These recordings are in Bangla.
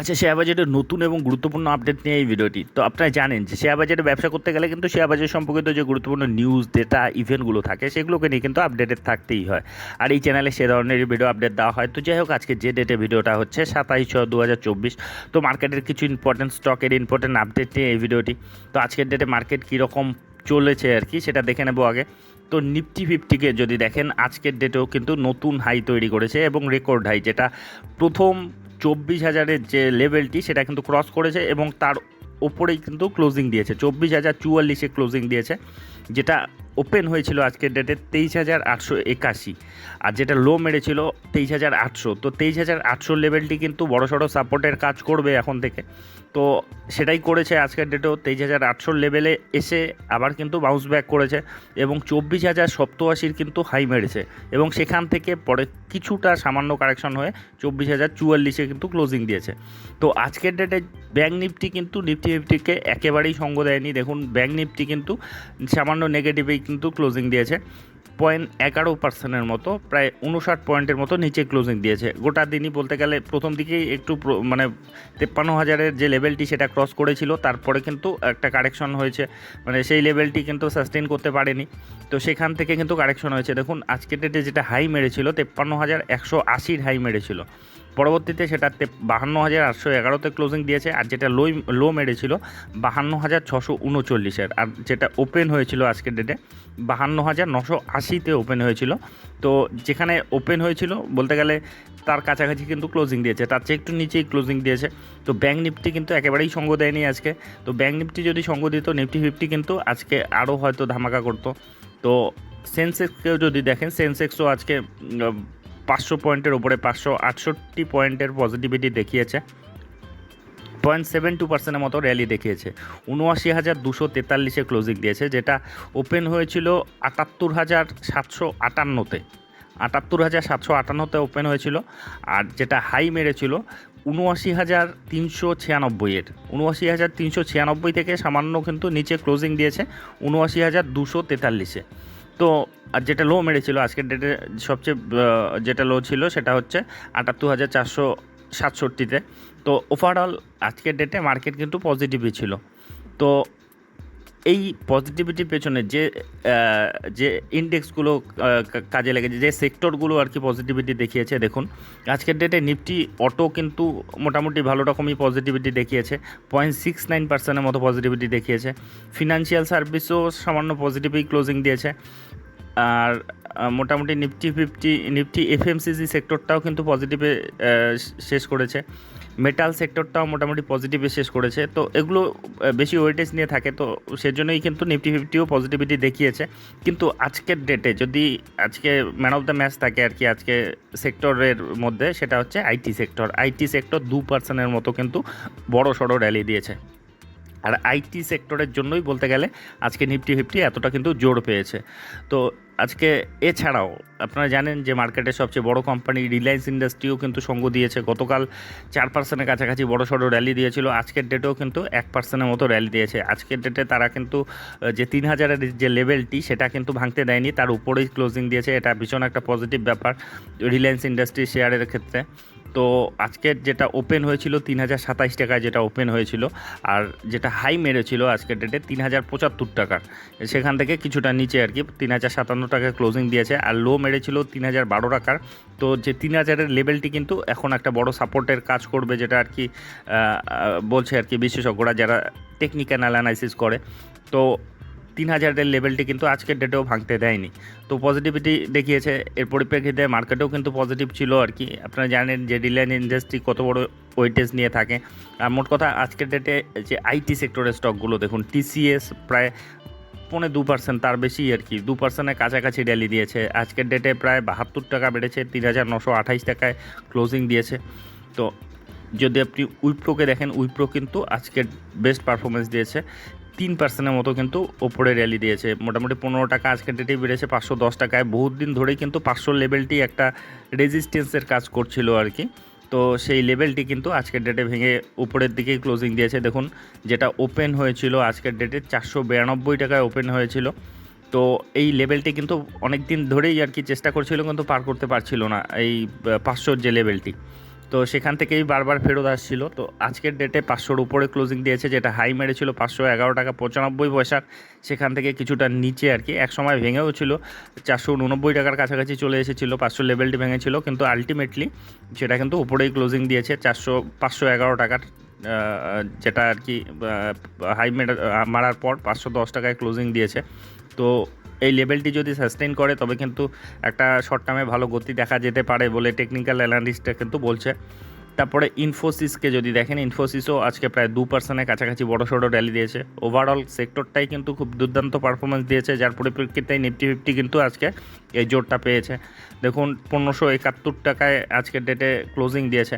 আচ্ছা শেয়ার বাজারের নতুন এবং গুরুত্বপূর্ণ আপডেট নিয়ে এই ভিডিওটি তো আপনারা জানেন যে শেয়ার বাজারে ব্যবসা করতে গেলে কিন্তু শেয়ার বাজার সম্পর্কিত যে গুরুত্বপূর্ণ নিউজ ডেটা ইভেন্টগুলো থাকে, সেগুলোকে নিয়ে কিন্তু আপডেটেড থাকতেই হয়। আর এই চ্যানেলে সে ধরনের ভিডিও আপডেট দেওয়া হয়। তো যাই হোক, আজকে যে ডেটে ভিডিওটা হচ্ছে সাতাইশ ছয় দু তো মার্কেটের কিছু ইম্পর্টেন্ট স্টকের ইম্পর্টেন্ট আপডেট নিয়ে এই ভিডিওটি তো আজকের ডেটে মার্কেট কীরকম চলেছে আর কি, সেটা দেখে নেব আগে। তো নিফটি ফিফটিকে যদি দেখেন, আজকের ডেটেও কিন্তু নতুন হাই তৈরি করেছে এবং রেকর্ড হাই যেটা প্রথম চব্বিশ হাজারের যে লেভেলটি সেটা কিন্তু ক্রস করেছে এবং তার ওপরেই কিন্তু ক্লোজিং দিয়েছে। চব্বিশ হাজার চুয়াল্লিশে ক্লোজিং দিয়েছে, যেটা ওপেন হয়েছিল আজকের ডেটে তেইশ হাজার আটশো একাশি। আর যেটা লো মেরেছিল তেইশ হাজার আটশো। তো তেইশ হাজার আটশো লেভেলটি কিন্তু বড়সড় সাপোর্টের কাজ করবে এখন থেকে। তো সেটাই করেছে আজকের ডেটেও তেইশ হাজার আটশোর লেভেলে এসে আবার কিন্তু বাউন্স ব্যাক করেছে এবং চব্বিশ হাজার সপ্তআশির কিন্তু হাই মেরেছে এবং সেখান থেকে পরে কিছুটা সামান্য কারেকশন হয়ে চব্বিশ হাজার চুয়াল্লিশে কিন্তু ক্লোজিং দিয়েছে। তো আজকের ডেটে ব্যাঙ্ক নিফটি কিন্তু নিফটি ফিফটিকে একেবারেই সঙ্গ দেয়নি। দেখুন ব্যাঙ্ক নিফটি কিন্তু সামান্য নেগেটিভেই কিন্তু ক্লোজিং দিয়েছে। পয়েন্ট এগারো পার্সেন্টের মতো, প্রায় উনষাট পয়েন্টের মতো নিচে ক্লোজিং দিয়েছে। গোটা দিনই বলতে গেলে প্রথম দিকেই একটু মানে তেপ্পান্ন হাজারের যে লেভেলটি সেটা ক্রস করেছিল, তারপরে কিন্তু একটা কারেকশন হয়েছে। মানে সেই লেভেলটি কিন্তু সাস্টেন করতে পারেনি। তো সেখান থেকে কিন্তু কারেকশন হয়েছে। দেখুন, আজকের ডেটে যেটা হাই মেরেছিল, তেপ্পান্ন হাজার একশো আশির হাই মেরেছিল। পরবর্তীতে সেটাতে বাহান্ন হাজার আটশো এগারোতে ক্লোজিং দিয়েছে আর যেটা লো লো মেরেছিল বাহান্ন হাজার ছশো উনচল্লিশের। আর যেটা ওপেন হয়েছিল আজকের ডেটে বাহান্ন হাজার নশো আশিতে ওপেন হয়েছিল। তো যেখানে ওপেন হয়েছিল, বলতে গেলে তার কাছাকাছি কিন্তু ক্লোজিং দিয়েছে। তার চেয়ে একটু নিচেই ক্লোজিং দিয়েছে। তো ব্যাঙ্ক নিফটি কিন্তু একেবারেই সঙ্গ দেয়নি আজকে। তো ব্যাঙ্ক নিফটি যদি সঙ্গ দিত নিফটি ফিফটি কিন্তু আজকে আরও হয়তো ধামাকা করতো। তো সেন্সেক্সকেও যদি দেখেন সেন্সেক্সও আজকে পাঁচশো পয়েন্টের ওপরে পাঁচশো আটষট্টি পয়েন্টের পজিটিভিটি দেখিয়েছে। পয়েন্ট সেভেন টু পার্সেন্টের মতো র্যালি দেখিয়েছে। উনআশি হাজার দুশো তেতাল্লিশে ক্লোজিং দিয়েছে, যেটা ওপেন হয়েছিল আটাত্তর হাজার সাতশো আটান্নতে। আটাত্তর হাজার সাতশো আটান্নতে ওপেন হয়েছিল, আর যেটা হাই মেরেছিল উনআশি হাজার তিনশো ছিয়ানব্বইয়ের উনআশি হাজার তিনশো ছিয়ানব্বই থেকে সামান্য কিন্তু নিচে ক্লোজিং দিয়েছে উনআশি হাজার দুশো তেতাল্লিশে। তো, আর যেটা লো মেরেছিল, আজকের ডেটে সবচেয়ে যেটা লো ছিল সেটা হচ্ছে আটাত্তর হাজার চারশো সাতষট্টিতে। তো ওভারঅল আজকের ডেটে মার্কেট কিন্তু পজিটিভই ছিল। তো এই পজিটিভিটির পেছনে যে যে ইন্ডেক্সগুলো কাজে লেগেছে, যে সেক্টরগুলো আর কি পজিটিভিটি দেখিয়েছে, দেখুন। আজকের ডেটে নিফটি অটো কিন্তু মোটামুটি ভালো রকমই পজিটিভিটি দেখিয়েছে। পয়েন্ট সিক্স নাইন পার্সেন্টের মতো পজিটিভিটি দেখিয়েছে। ফিনান্সিয়াল সার্ভিসও সামান্য পজিটিভই ক্লোজিং দিয়েছে। আর মোটামুটি নিফটি ফিফটি নিফটি এফএমসিজি সেক্টরটাও কিন্তু পজিটিভে শেষ করেছে। মেটাল সেক্টরটাও মোটামুটি পজিটিভে শেষ করেছে। তো এগুলো বেশি ওয়েটেজ নিয়ে থাকে, তো সেজন্যই কিন্তু নিফটি ফিফটিও পজিটিভিটি দেখিয়েছে। কিন্তু আজকের ডেটে যদি আজকে ম্যান অফ দ্য ম্যাচ থাকে আর কি, আজকে সেক্টরের মধ্যে, সেটা হচ্ছে আইটি সেক্টর আইটি সেক্টর দু পার্সেন্টের মতো কিন্তু বড় সড়ো র্যালি দিয়েছে। আর আইটি সেক্টরের জন্যই বলতে গেলে আজকে নিফটি ফিফটি এতটা কিন্তু জোর পেয়েছে। তো আজকে এছাড়াও আপনারা জানেন যে মার্কেটের সবচেয়ে বড় কোম্পানি রিলায়েন্স ইন্ডাস্ট্রিও কিন্তু সঙ্গ দিয়েছে। গতকাল চার পার্সেন্টের কাছাকাছি বড় সড়ো র্যালি দিয়েছিল। আজকের ডেটেও কিন্তু এক পার্সেন্টের মতো র্যালি দিয়েছে। আজকের ডেটে তারা কিন্তু যে তিন হাজারের যে লেভেলটি সেটা কিন্তু ভাঙতে দেয়নি। তার উপরেই ক্লোজিং দিয়েছে। এটা ভীষণ একটা পজিটিভ ব্যাপার রিলায়েন্স ইন্ডাস্ট্রি শেয়ারের ক্ষেত্রে। তো আজকের যেটা ওপেন হয়েছিল তিন হাজার সাতাইশ টাকায় যেটা ওপেন হয়েছিল, আর যেটা হাই মেরেছিল আজকের ডেটে তিন হাজার পঁচাত্তর টাকার। সেখান থেকে কিছুটা নিচে আর কি তিন হাজার সাতান্ন টাকায় ক্লোজিং দিয়েছে, আর লো মেরেছিল তিন হাজার বারো টাকার। তো যে তিন হাজারের লেভেলটি কিন্তু এখন একটা বড় সাপোর্টের কাজ করবে যেটা আর কি বলছে আর কি বিশেষজ্ঞরা যারা টেকনিক্যাল অ্যানালাইসিস করে। তো তিন হাজারের লেভেলটি কিন্তু আজকের ডেটেও ভাঙতে দেয়নি। তো পজিটিভিটি দেখিয়েছে, এর পরিপ্রেক্ষিতে মার্কেটেও কিন্তু পজিটিভ ছিল আর কি। আপনারা জানেন যে রিলায়েন্স ইন্ডাস্ট্রি কত বড় ওয়েটেজ নিয়ে থাকে। আর মোট কথা, আজকের ডেটে যে আইটি সেক্টরের স্টকগুলো দেখুন টিসিএস প্রায় পৌনে দু পার্সেন্ট তার বেশি আর কি দু পার্সেন্টের কাছাকাছি র্যালি দিয়েছে। আজকের ডেটে প্রায় বাহাত্তর টাকা বেড়েছে, তিন হাজার নশো আঠাইশ টাকায় ক্লোজিং দিয়েছে। তো যদি আপনি উইপ্রোকে দেখেন উইপ্রো কিন্তু আজকের বেস্ট পারফরমেন্স দিয়েছে। তিন পার্সেন্টের মতো কিন্তু ওপরে র্যালি দিয়েছে। মোটামুটি পনেরো টাকা আজকের ডেটে বেড়েছে পাঁচশো দশ টাকায়। বহুত দিন ধরেই কিন্তু পাঁচশো লেভেলটি একটা রেজিস্ট্যান্সের কাজ করছিল আর কি। তো সেই লেভেলটি কিন্তু আজকের ডেটে ভেঙে উপরের দিকেই ক্লোজিং দিয়েছে। দেখুন, যেটা ওপেন হয়েছিল আজকের ডেটে চারশো বিরানব্বই টাকায় ওপেন হয়েছিল। তো এই লেভেলটি কিন্তু অনেক দিন ধরেই আর কি চেষ্টা করছিল কিন্তু পার করতে পারছিল না। এই পাঁচশোর যে লেভেলটি তো সেখান থেকেই বারবার ফেরত আসছিল। তো আজকের ডেটে পাঁচশোর উপরে ক্লোজিং দিয়েছে, যেটা হাই মেরেছিল পাঁচশো এগারো টাকা পঁচানব্বই পয়সার সেখান থেকে কিছুটা নিচে আর কি, এক সময় ভেঙেও ছিল। চারশো উননব্বই টাকার কাছাকাছি চলে এসেছিল, পাঁচশো লেভেলটি ভেঙেছিল, কিন্তু আলটিমেটলি সেটা কিন্তু উপরেই ক্লোজিং দিয়েছে, চারশো, পাঁচশো এগারো টাকার যেটা আর কি হাই মারার পর পাঁচশো দশ টাকায় ক্লোজিং দিয়েছে। তো এই লেভেলটি যদি সাস্টেন করে, তবে কিন্তু একটা শর্ট টার্মে ভালো গতি দেখা যেতে পারে বলে টেকনিক্যাল অ্যানালিস্টটা কিন্তু বলছে। তারপরে ইনফোসিসকে যদি দেখেন ইনফোসিসও আজকে প্রায় দু পার্সেন্টের কাছাকাছি বড় সড়ো র্যালি দিয়েছে। ওভারঅল সেক্টরটাই কিন্তু খুব দুর্দান্ত পারফরমেন্স দিয়েছে, যার পরিপ্রেক্ষিতে নিফটি ফিফটি কিন্তু আজকে এই জোরটা পেয়েছে। দেখুন, পনেরোশো একাত্তর টাকায় আজকের ডেটে ক্লোজিং দিয়েছে।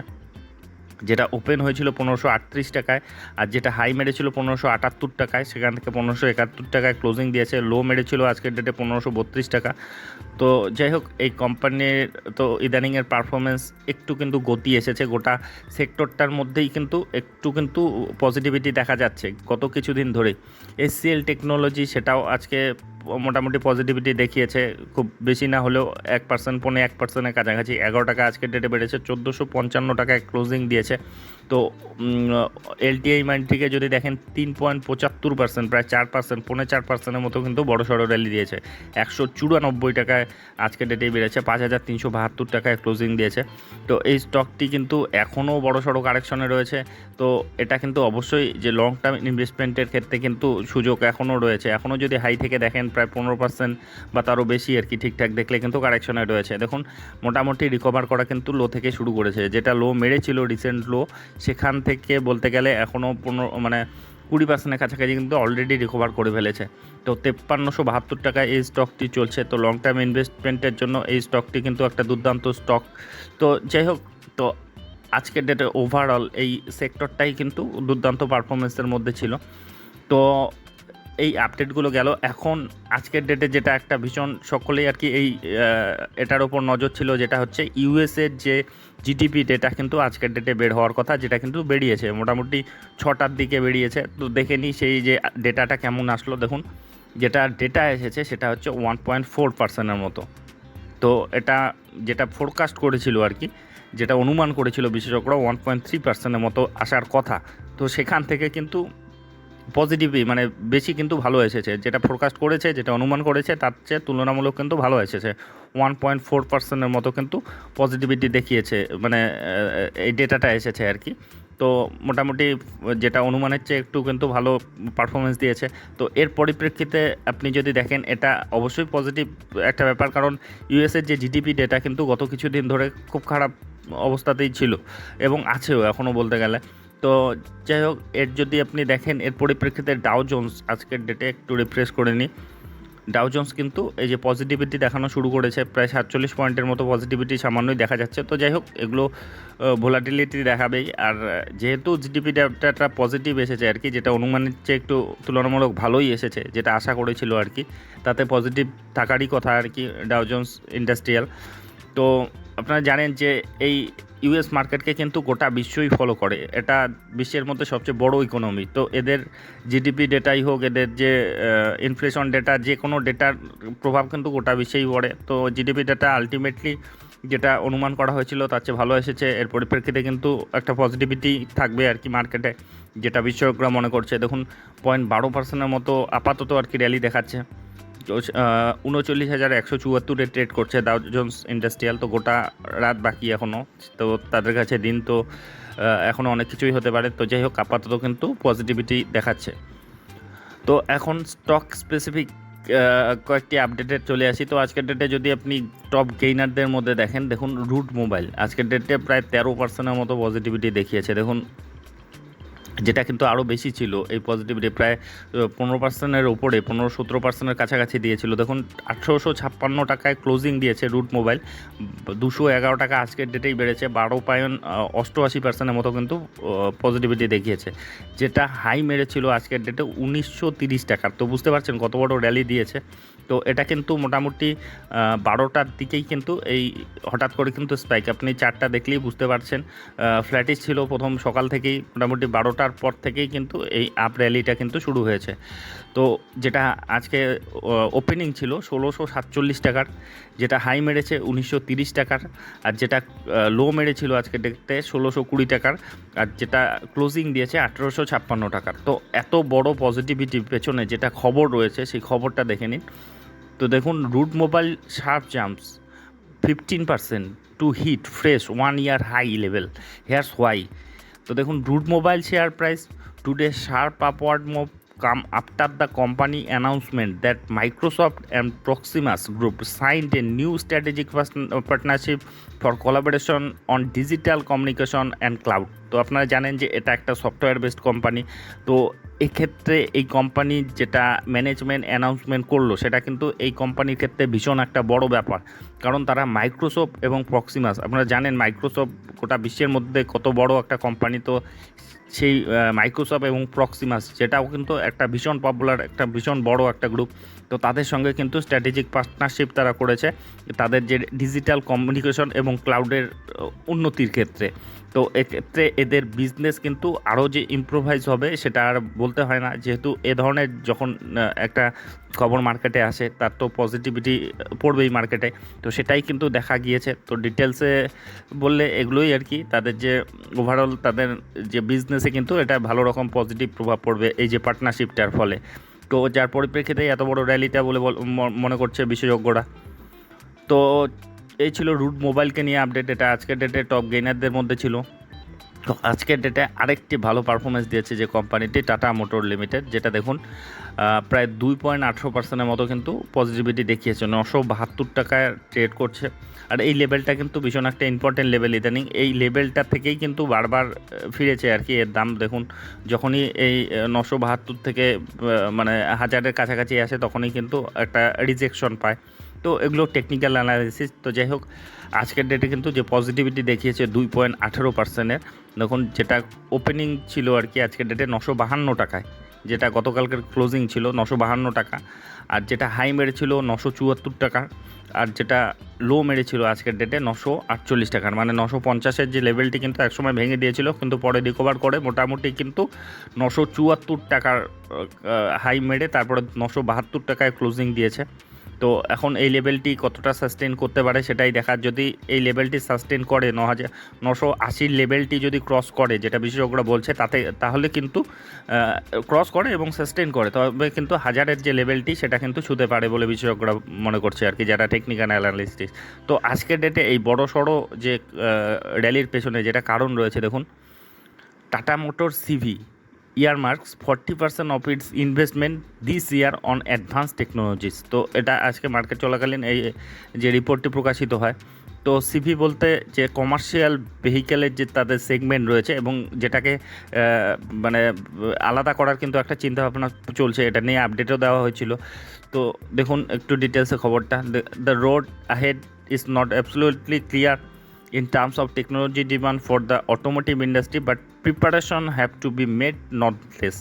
যেটা ওপেন হয়েছিল পনেরোশো আটত্রিশ টাকায় আর যেটা হাই মেরেছিল পনেরোশো আটাত্তর টাকায়, সেখান থেকে পনেরোশো একাত্তর টাকায় ক্লোজিং দিয়েছে। লো মেরেছিল আজকের ডেটে পনেরোশো বত্রিশ টাকা। তো যাই হোক, এই কোম্পানির তো ইদানিংয়ের পারফরমেন্স একটু কিন্তু গতি এসেছে। গোটা সেক্টরটার মধ্যেই কিন্তু একটু কিন্তু পজিটিভিটি দেখা যাচ্ছে গত কিছুদিন ধরেই। এসসিএল টেকনোলজি সেটাও আজকে মোটামুটি পজিটিভিটি দেখিয়েছে। খুব বেশি না হলেও এক পার্সেন্ট পৌনে এক পার্সেন্টের কাছাকাছি। এগারো টাকা আজকের ডেটে বেড়েছে। চোদ্দোশো পঞ্চান্ন টাকায় ক্লোজিং দিয়েছে। છે. তো এলটিআই মাইন্ডটিকে যদি দেখেন তিন পয়েন্ট পঁচাত্তর পার্সেন্ট প্রায় চার পার্সেন্ট পৌনে চার পার্সেন্টের মতো কিন্তু বড় সড়ো র্যালি দিয়েছে। একশো চুরানব্বই টাকায় আজকের ডেটে বেড়েছে, পাঁচ হাজার তিনশো বাহাত্তর টাকায় ক্লোজিং দিয়েছে। তো এই স্টকটি কিন্তু এখনও বড় সড়ো কারেকশনে রয়েছে। তো এটা কিন্তু অবশ্যই যে লং টার্ম ইনভেস্টমেন্টের ক্ষেত্রে কিন্তু সুযোগ এখনও রয়েছে। এখনও যদি হাই থেকে দেখেন প্রায় পনেরো পার্সেন্ট বা তারও বেশি আর কি ঠিকঠাক দেখলে কিন্তু কারেকশনে রয়েছে। দেখুন, মোটামুটি রিকভার করা কিন্তু লো থেকে শুরু করেছে। যেটা লো মেরেছিল রিসেন্ট লো সেখান থেকে বলতে গেলে এখনও পনেরো মানে কুড়ি পার্সেন্টের কাছাকাছি কিন্তু অলরেডি রিকভার করে ফেলেছে। তো তেপ্পান্নশো বাহাত্তর টাকায় এই স্টকটি চলছে। তো লং টার্ম ইনভেস্টমেন্টের জন্য এই স্টকটি কিন্তু একটা দুর্দান্ত স্টক তো যাই হোক, তো আজকের ডেটে ওভারঅল এই সেক্টরটাই কিন্তু দুর্দান্ত পারফরমেন্সের মধ্যে ছিল। তো এই আপডেটগুলো গেল। এখন আজকের ডেটে যেটা একটা ভীষণ, সকলেই আর কি এই এটার ওপর নজর ছিল, যেটা হচ্ছে ইউএসের যে জিডিপি ডেটা কিন্তু আজকের ডেটে বের হওয়ার কথা, যেটা কিন্তু বেরিয়েছে, মোটামুটি ছটার দিকে বেরিয়েছে। তো দেখে নিই সেই যে ডেটাটা কেমন আসলো, দেখুন। যেটা ডেটা এসেছে, সেটা হচ্ছে ওয়ান পয়েন্ট ফোর পার্সেন্টের মতো। তো এটা যেটা ফোরকাস্ট করেছিল আর কি, যেটা অনুমান করেছিল বিশেষজ্ঞরা ওয়ান পয়েন্ট থ্রি পার্সেন্টের মতো আসার কথা। তো সেখান থেকে কিন্তু পজিটিভই মানে বেশি কিন্তু ভালো এসেছে। যেটা ফোরকাস্ট করেছে, যেটা অনুমান করেছে, তার চেয়ে তুলনামূলক কিন্তু ভালো এসেছে। ওয়ান পয়েন্ট ফোর পার্সেন্টের মতো কিন্তু পজিটিভিটি দেখিয়েছে মানে এই ডেটাটা এসেছে আর কি। তো মোটামুটি যেটা অনুমানের চেয়ে একটু কিন্তু ভালো পারফরমেন্স দিয়েছে। তো এর পরিপ্রেক্ষিতে আপনি যদি দেখেন, এটা অবশ্যই পজিটিভ একটা ব্যাপার, কারণ ইউএসের যে জিডিপি ডেটা কিন্তু গত কিছুদিন ধরে খুব খারাপ অবস্থাতেই ছিল এবং আছেও এখনও বলতে গেলে। তো যাই হোক, এর যদি আপনি দেখেন, এর পরিপ্রেক্ষিতে ডাও জোন্স আজকের ডেটে একটু রিফ্রেশ করে নিই। ডাও জোন্স কিন্তু এই যে পজিটিভিটি দেখানো শুরু করেছে, প্রায় সাতচল্লিশ পয়েন্টের মতো পজিটিভিটি সামান্যই দেখা যাচ্ছে। তো যাই হোক, এগুলো ভোলাটিলিটি দেখাবেই। আর যেহেতু জিডিপি ডাটাটা পজিটিভ এসেছে আর কি, যেটা অনুমানের চেয়ে একটু তুলনামূলক ভালোই এসেছে, যেটা আশা করেছিল আর কি, তাতে পজিটিভ থাকারই কথা আর কি ডাও জোন্স ইন্ডাস্ট্রিয়াল তো আপনারা জানেন যে এই ইউএস মার্কেটকে কিন্তু গোটা বিশ্বই ফলো করে। এটা বিশ্বের মধ্যে সবচেয়ে বড় ইকোনমি তো এদের জিডিপি ডেটাই হোক, এদের যে ইনফ্লেশন ডেটা যে কোনো ডেটার প্রভাব কিন্তু গোটা বিশ্বেই পড়ে। তো জিডিপি ডেটা আলটিমেটলি যেটা অনুমান করা হয়েছিল, তার চেয়ে ভালো এসেছে। এর পরিপ্রেক্ষিতে কিন্তু একটা পজিটিভিটি থাকবে আর কি মার্কেটে যেটা বিশ্বকরা মনে করছে। দেখুন পয়েন্ট বারো পার্সেন্টের মতো আপাতত আর কি র্যালি দেখাচ্ছে। উনচল্লিশ হাজার একশো চুয়াত্তরে ট্রেড করছে। দাও জোন্স ইন্ডাস্ট্রিয়াল তো গোটা রাত বাকি এখনও তো তাদের কাছে দিন তো এখনও অনেক কিছুই হতে পারে। তো যাই হোক, আপাতত কিন্তু পজিটিভিটি দেখাচ্ছে। তো এখন স্টক স্পেসিফিক কয়েকটি আপডেটে চলে আসি। তো আজকের ডেটে যদি আপনি টপ গেইনারদের মধ্যে দেখেন, দেখুন রুট মোবাইল আজকের ডেটে প্রায় তেরো পার্সেন্টের মতো পজিটিভিটি দেখিয়েছে। দেখুন যেটা কিন্তু আরও বেশি ছিল, এই পজিটিভিটি প্রায় পনেরো পার্সেন্টের ওপরে পনেরো সতেরো পার্সেন্টের কাছাকাছি দিয়েছিল। দেখুন, আঠেরোশো ছাপ্পান্ন টাকায় ক্লোজিং দিয়েছে রুট মোবাইল দুশো এগারো টাকা আজকের ডেটেই বেড়েছে, বারো পায়ন অষ্টআশি পার্সেন্টের মতো কিন্তু পজিটিভিটি দেখিয়েছে। যেটা হাই মেরেছিল আজকের ডেটে উনিশশো তিরিশ টাকার। তো বুঝতে পারছেন কত বড় র্যালি দিয়েছে? তো এটা কিন্তু মোটামুটি বারোটার দিকেই কিন্তু এই হঠাৎ করে কিন্তু স্পাইক আপনি চারটা দেখলেই বুঝতে পারছেন ফ্ল্যাটিস ছিল প্রথম সকাল থেকেই, মোটামুটি বারোটার পর থেকেই কিন্তু এই আপ র্যালিটা কিন্তু শুরু হয়েছে। তো যেটা আজকে ওপেনিং ছিল ষোলোশো সাতচল্লিশ টাকার, যেটা হাই মেরেছে উনিশশো তিরিশ টাকার, আর যেটা লো মেরেছিল আজকে দেখতে ষোলোশো কুড়ি টাকার, আর যেটা ক্লোজিং দিয়েছে আঠেরোশো ছাপ্পান্ন টাকার। তো এত বড় পজিটিভিটির পেছনে যেটা খবর রয়েছে, সেই খবরটা দেখে নিন। তো দেখুন Route Mobile sharp jumps fifteen percent to hit fresh one year high level here's why তো দেখুন Route Mobile share price today sharp upward move come after the company announcement that Microsoft and Proximus group signed a new strategic partnership partnership for on digital communication and cloud তো আপনারা জানেন যে এটা একটা সফটওয়্যার বেসড কোম্পানি তো এক্ষেত্রে এই কোম্পানি যেটা ম্যানেজমেন্ট অ্যানাউন্সমেন্ট করল, সেটা কিন্তু এই কোম্পানির ক্ষেত্রে ভীষণ একটা বড় ব্যাপার। কারণ তারা মাইক্রোসফট এবং প্রক্সিমাস আপনারা জানেন মাইক্রোসফট গোটা বিশ্বের মধ্যে কত বড় একটা কোম্পানি তো সেই মাইক্রোসফট এবং প্রক্সিমাস যেটাও কিন্তু একটা ভীষণ পপুলার একটা ভীষণ বড় একটা গ্রুপ তো তাদের সঙ্গে কিন্তু স্ট্র্যাটেজিক পার্টনারশিপ তারা করেছে। তাদের যে ডিজিটাল কমিউনিকেশন এবং ক্লাউডের উন্নতির ক্ষেত্রে। তো এক্ষেত্রে এদের বিজনেস কিন্তু আরও যে ইম্প্রোভাইজ হবে সেটা আর বলতে হয় না। যেহেতু এ ধরনের যখন একটা খবর মার্কেটে আসে, তার তো পজিটিভিটি পড়বেই মার্কেটে তো সেটাই কিন্তু দেখা গিয়েছে। তো ডিটেলসে বললে এগুলোই আর কি। তাদের যে ওভারঅল তাদের যে বিজনেসে কিন্তু এটা ভালো রকম পজিটিভ প্রভাব পড়বে এই যে পার্টনারশিপটার ফলে। তো যার পরিপ্রেক্ষিতে এত বড় র্যালিটা বলে মনে করছে বিশেষজ্ঞরা। তো এই ছিল রুট মোবাইলকে নিয়ে আপডেট এটা। আজকের ডেটে টপ গেইনারদের মধ্যে ছিল। তো আজকের ডেটে আরেকটি ভালো পারফরমেন্স দিয়েছে যে কোম্পানিটি টাটা মোটর লিমিটেড যেটা দেখুন প্রায় দুই পয়েন্ট আঠেরো পার্সেন্টের মতো কিন্তু পজিটিভিটি দেখিয়েছে। নশো বাহাত্তর টাকায় ট্রেড করছে। আর এই লেভেলটা কিন্তু ভীষণ একটা ইম্পর্টেন্ট লেভেল ইদানিং। এই লেভেলটা থেকেই কিন্তু বারবার ফিরেছে আর কি। এর দাম দেখুন, যখনই এই নশো বাহাত্তর থেকে মানে হাজারের কাছাকাছি আসে, তখনই কিন্তু একটা রিজেকশন পায়। তো এগুলো টেকনিক্যাল অ্যানালিসিস তো যাই হোক, আজকের ডেটে কিন্তু যে পজিটিভিটি দেখিয়েছে দুই পয়েন্ট আঠেরো পার্সেন্টের দেখুন যেটা ওপেনিং ছিল আর কি আজকের ডেটে নশো বাহান্ন টাকায়, যেটা গতকালকের ক্লোজিং ছিল নশো বাহান্ন টাকা, আর যেটা হাই মেরেছিল নশো চুয়াত্তর টাকা, আর যেটা লো মেরেছিল আজকের ডেটে নশো আটচল্লিশ টাকার মানে নশো পঞ্চাশের যে লেভেলটি কিন্তু একসময় ভেঙে দিয়েছিল, কিন্তু পরে রিকভার করে মোটামুটি কিন্তু নশো চুয়াত্তর টাকার হাই মেরে তারপরে নশো বাহাত্তর টাকায় ক্লোজিং দিয়েছে। তো এখন এই লেভেলটি কতটা সাস্টেন করতে পারে সেটাই দেখার। যদি এই লেভেলটি সাস্টেন করে ন হাজার নশো আশির লেভেলটি যদি ক্রস করে, যেটা বিশেষজ্ঞরা বলছে, তাতে, তাহলে কিন্তু ক্রস করে এবং সাস্টেন করে। তবে কিন্তু হাজারের যে লেভেলটি সেটা কিন্তু ছুতে পারে বলে বিশেষজ্ঞরা মনে করছে আর কি, যারা টেকনিক্যাল অ্যানালিস্টিস তো আজকের ডেটে এই বড় সড়ো যে র্যালির পেছনে যেটা কারণ রয়েছে, দেখুন Tata Motor CV earmarks forty percent of its investment this year on advance technologies তো এটা আজকে মার্কেট চলাকালীন এই, যে রিপোর্টটি প্রকাশিত হয়। তো সিভি বলতে যে কমার্শিয়াল ভেহিকেলের যে তাদের সেগমেন্ট রয়েছে এবং যেটাকে মানে আলাদা করার কিন্তু একটা চিন্তাভাবনা চলছে, এটা নিয়ে আপডেটও দেওয়া হয়েছিল। তো দেখুন, একটু ডিটেলসে খবরটা। The road ahead is not absolutely clear in terms of technology demand for the automotive industry, but preparation have to be made, not less.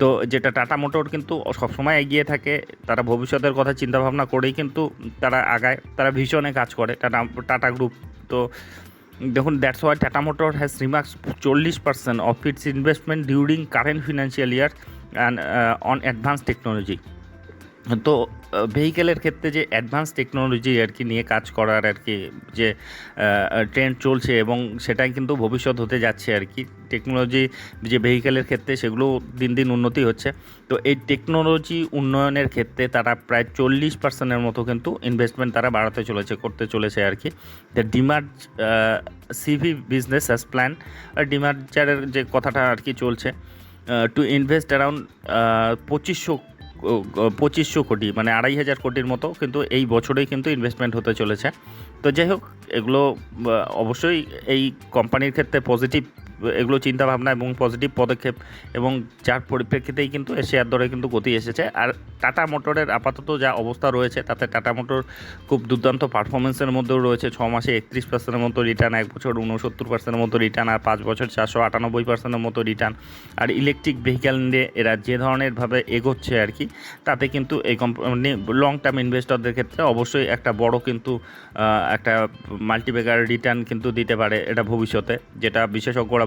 তো যেটা টাটা মোটর কিন্তু সবসময় এগিয়ে থাকে, তারা ভবিষ্যতের কথা চিন্তা ভাবনা করেই কিন্তু তারা আগায়, তারা ভীষণে কাজ করে টাটা টাটা গ্রুপ তো দেখুন that's why Tata Motor has remarks চল্লিশ percent of its investment during current financial year and on advance technology তো ভেহিকেলের ক্ষেত্রে যে অ্যাডভান্স টেকনোলজি আর কি নিয়ে কাজ করার আর কি যে ট্রেন্ড চলছে এবং সেটাই কিন্তু ভবিষ্যৎ হতে যাচ্ছে আর কি টেকনোলজি যে ভেহিকেলের ক্ষেত্রে সেগুলো দিন দিন উন্নতি হচ্ছে। তো এই টেকনোলজি উন্নয়নের ক্ষেত্রে তারা প্রায় চল্লিশ পার্সেন্টের মতো কিন্তু ইনভেস্টমেন্ট তারা বাড়াতে চলেছে, করতে চলেছে আর কি। The demerge CV business as plan ডিমার্জারের যে কথাটা আর কি চলছে টু ইনভেস্ট অ্যারাউন্ড পঁচিশশো পঁচিশশো কোটি মানে আড়াই হাজার কোটির মতো কিন্তু এই বছরেই কিন্তু ইনভেস্টমেন্ট হতে চলেছে। তো যাই হোক, এগুলো অবশ্যই এই কোম্পানির ক্ষেত্রে পজিটিভ এগুলো চিন্তাভাবনা এবং পজিটিভ পদক্ষেপ এবং যার পরিপ্রেক্ষিতেই কিন্তু শেয়ার দরে কিন্তু গতি এসেছে। আর টাটা মোটরের আপাতত যা অবস্থা রয়েছে, তাতে টাটা মোটর খুব দুর্দান্ত পারফরমেন্সের মধ্যেও রয়েছে। ছ মাসে একত্রিশ পার্সেন্টের মতো রিটার্ন এক বছর উনসত্তর পার্সেন্টের মতো রিটার্ন আর পাঁচ বছর চারশো আটানব্বই পার্সেন্টের মতো রিটার্ন আর ইলেকট্রিক ভেহিক্যাল নিয়ে এরা যে ধরনেরভাবে এগোচ্ছে আর কি, তাতে কিন্তু এই কোম্পানি লং টার্ম ইনভেস্টরদের ক্ষেত্রে অবশ্যই একটা বড় কিন্তু একটা মাল্টিপ্যাকার রিটার্ন কিন্তু দিতে পারে এটা ভবিষ্যতে, যেটা বিশেষজ্ঞরা